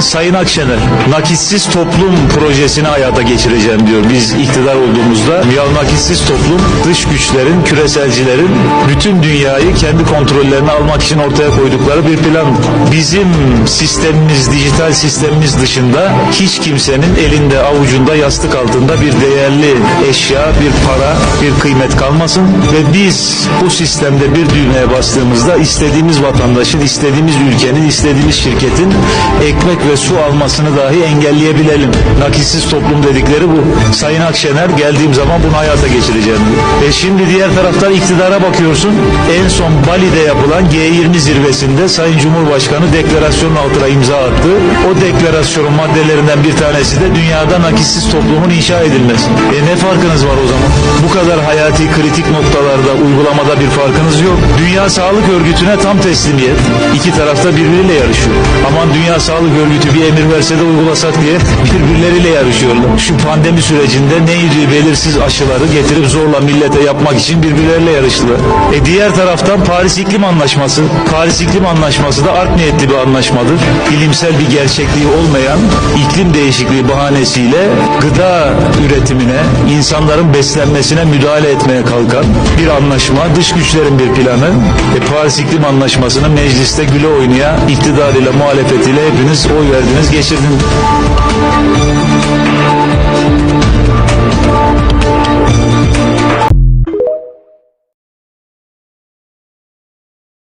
Sayın Akşener, nakitsiz toplum projesini hayata geçireceğim diyor biz iktidar olduğumuzda. Ya nakitsiz toplum dış güçlerin, küreselcilerin bütün dünyayı kendi kontrollerine almak için ortaya koydukları bir plan. Bizim sistemimiz, dijital sistemimiz dışında hiç kimsenin elinde, avucunda, yastık altında bir değerli eşya, bir para, bir kıymet kalmasın ve biz bu sistemde bir düğmeye bastığımızda istediğimiz vatandaşın, istediğimiz ülkenin, istediğimiz şirketin ekmek ve su almasını dahi engelleyebilelim. Nakitsiz toplum dedikleri bu. Sayın Akşener geldiğim zaman bunu hayata geçireceğim. E şimdi diğer taraftan iktidara bakıyorsun. En son Bali'de yapılan G20 zirvesinde Sayın Cumhurbaşkanı deklarasyonun altına imza attı. O deklarasyonun maddelerinden bir tanesi de dünyada nakitsiz toplumun inşa edilmesi. E ne farkınız var o zaman? Bu kadar hayati kritik noktalarda uygulamada bir farkınız yok. Dünya Sağlık Örgütü'ne tam teslimiyet. İki tarafta birbiriyle yarışıyor. Aman Dünya Sağlık Örgütü bir emir verse de uygulasak diye birbirleriyle yarışıyorlar. Şu pandemi sürecinde neydi belirsiz aşıları getirip zorla millete yapmak için birbirleriyle yarıştılar. E diğer taraftan Paris İklim Anlaşması. Paris İklim Anlaşması da art niyetli bir anlaşmadır. Bilimsel bir gerçekliği olmayan iklim değişikliği bahanesiyle gıda üretimine, insanların beslenmesine müdahale etmeye kalkan bir anlaşma, dış güçlerin bir planı. E Paris İklim Anlaşması'nı mecliste güle oynaya iktidarıyla muhalefetiyle hepiniz oy verdiniz, geçirdiniz.